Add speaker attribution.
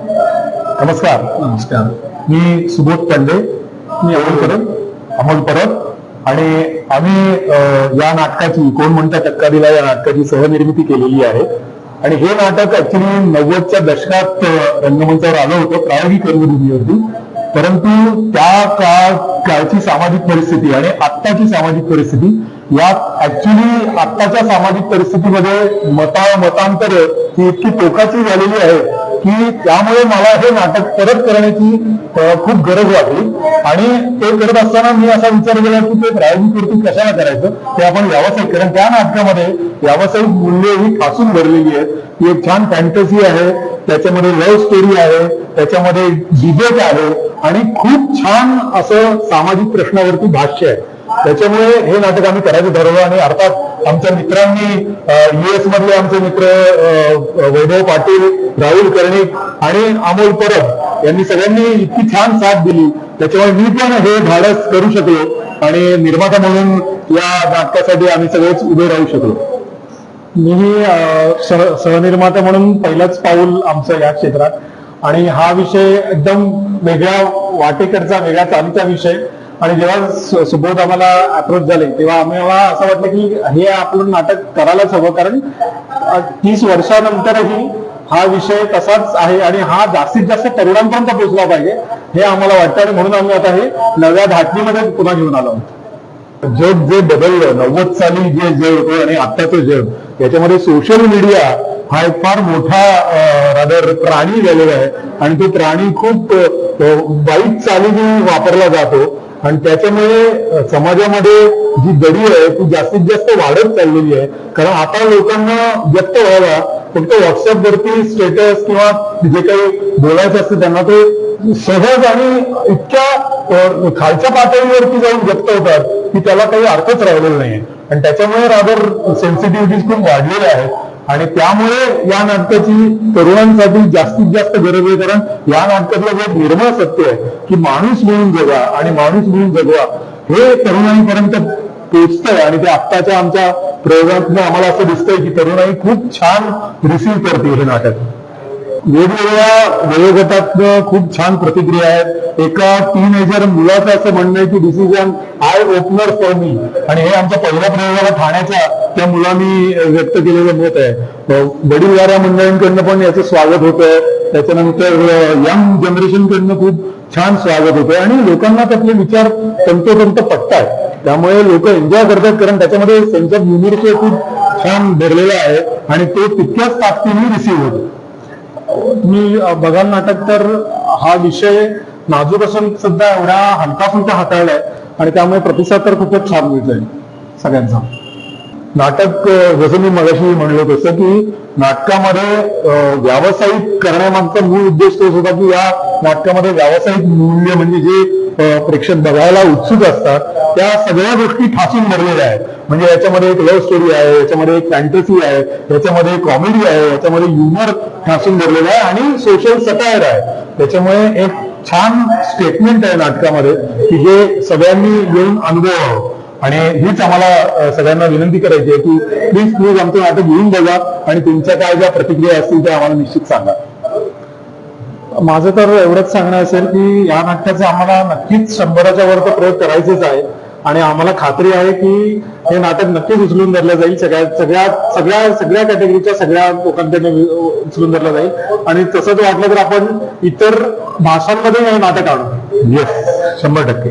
Speaker 1: नमस्कार.
Speaker 2: नमस्कार.
Speaker 1: मी सुबोध पांडे. मी अमोल परब. अमोल परब. आणि आम्ही या नाटकाची कोण म्हणता टक्का दिला या नाटकाची सहनिर्मिती केलेली आहे. आणि हे नाटक ऍक्च्युली नव्वदच्या दशकात रंगमंचावर आलं होतं प्रायोगिक रंगभूमीवरती. परंतु त्या काळ काळची सामाजिक परिस्थिती आणि आत्ताची सामाजिक परिस्थिती यात ऍक्च्युली आत्ताच्या सामाजिक परिस्थितीमध्ये मता मतांतर ही इतकी टोकाची झालेली आहे की त्यामुळे मला हे नाटक परत करण्याची खूप गरज वाटली. आणि ते करत असताना मी असा विचार केला की ते प्रायोगिक कृती कशाला करायचं? ते आपण व्यावसायिक कारण त्या नाटकामध्ये व्यावसायिक मूल्य ही ठासून भरलेली आहेत. ती एक छान फॅन्टसी आहे. त्याच्यामध्ये लव्ह स्टोरी आहे. त्याच्यामध्ये डिबेट आहे. आणि खूप छान असं सामाजिक प्रश्नावरती भाष्य आहे. त्याच्यामुळे हे नाटक आम्ही करायचं ठरवलं आणि अर्थात आमच्या मित्रांनी युएस मधले आमचे मित्र वैभव पाटील राहुल कर्णिक आणि अमोल परब यांनी सगळ्यांनी इतकी छान साथ दिली. त्याच्यामुळे मी पण हे धाडस करू शकलो आणि निर्माता म्हणून या नाटकासाठी आम्ही सगळेच उभे राहू शकलो.
Speaker 2: मीही अं, सहनिर्माता म्हणून पहिलंच पाऊल आमचं या क्षेत्रात. आणि हा विषय एकदम वेगळ्या वाटेकडचा वेगळ्या चालूचा विषय. आणि जेव्हा सुबोध आम्हाला अप्रोच झाले तेव्हा आम्हाला असं वाटलं की हे आपलं नाटक करायलाच हवं. कारण तीस वर्षानंतरही हा विषय तसाच आहे आणि हा जास्तीत जास्त तरुणांपर्यंत पोहोचला पाहिजे हे आम्हाला वाटतं. आणि म्हणून आम्ही आता हे नव्या धाटणीमध्ये पुन्हा घेऊन आलो
Speaker 1: जग जे बदललं नव्वद साली जे जग होतं आणि आत्ताचं जग याच्यामध्ये सोशल मीडिया हा एक फार मोठा रादर प्राणी झालेला आहे. आणि तो प्राणी खूप वाईट चालीने वापरला जातो. आणि त्याच्यामुळे समाजामध्ये जी दडी आहे ती जास्तीत जास्त वाढत चाललेली आहे. कारण आता लोकांना व्यक्त व्हायला फक्त व्हॉट्सअपवरती स्टेटस किंवा जे काही बोलायचं असतं त्यांना ते सहज आणि इतक्या खालच्या पातळीवरती जाऊन व्यक्त होतात की त्याला काही अर्थच राहिलेला नाही आणि त्याच्यामुळे रादर सेन्सिटिव्हिटीज खूप वाढलेल्या आहेत आणि त्यामुळे या नाटकाची तरुणांसाठी जास्तीत जास्त गरज आहे कारण या नाटकातलं जे निर्मळ सत्य आहे की माणूस म्हणून जगा आणि माणूस म्हणून जगवा हे तरुणाईपर्यंत पोचतंय आणि ते आत्ताच्या आमच्या प्रयोगातनं आम्हाला असं दिसतंय की तरुणाई खूप छान रिसीव्ह करते हे नाटक. वेगवेगळ्या वयोगटातनं खूप छान प्रतिक्रिया आहेत. एका टीनेजर मुलाचं असं म्हणणं आहे की decision eye opener for me आणि हे आमच्या पहिल्या प्रयोगाला ठाण्याच्या त्या मुलांनी व्यक्त केलेलं मत आहे. अ, वडीलवाऱ्या मंडळींकडनं पण याचं स्वागत होतं त्याच्यानंतर यंग जनरेशनकडनं खूप छान स्वागत होतं आणि लोकांना त्यातले विचार तंतोतंत पटतात त्यामुळे लोक एन्जॉय करतात कारण त्याच्यामध्ये सेन्स ऑफ खूप छान भरलेलं आहे. आणि तो तितक्याच ताकदीने रिसीव्ह होतो.
Speaker 2: तुम्ही बघाल नाटक तर हा विषय नाजूक असून सुद्धा एवढा हलका फुलका हाताळलाय. आणि त्यामुळे प्रतिसाद तर खूपच छान मिळतोय. सगळ्यांचा.
Speaker 1: नाटक जसं मी मगाशी म्हणलो तसं की नाटकामध्ये व्यावसायिक करण्यामागचा मूळ उद्देश तोच होता की या नाटकामध्ये व्यावसायिक मूल्य म्हणजे जे प्रेक्षक बघायला उत्सुक असतात त्या सगळ्या गोष्टी ठासून भरलेल्या आहेत. म्हणजे याच्यामध्ये एक लव्ह स्टोरी आहे याच्यामध्ये एक फॅन्टसी आहे याच्यामध्ये कॉमेडी आहे याच्यामध्ये ह्युमर ठासून भरलेलं आहे आणि सोशल सटायर आहे. त्याच्यामुळे एक छान स्टेटमेंट आहे नाटकामध्ये की जे सगळ्यांनी येऊन अनुभवावं आणि हीच आम्हाला सगळ्यांना विनंती करायची आहे की प्लीज प्लीज आमचं नाटक घेऊन बघा आणि तुमच्या काय ज्या प्रतिक्रिया असतील त्या आम्हाला निश्चित सांगा.
Speaker 2: माझं तर एवढंच सांगणं असेल की या नाटकाचे आम्हाला नक्कीच शंभराच्या वर तर प्रयोग करायचेच आहे. आणि आम्हाला खात्री आहे की हे नाटक नक्कीच उचलून धरलं जाईल. सगळ्या सगळ्या सगळ्या सगळ्या कॅटेगरीच्या सगळ्या लोकांकडे उचलून धरलं जाईल. आणि तसंच वाटलं तर आपण इतर भाषांमध्ये हे नाटक आणू.
Speaker 1: येस शंभर टक्के.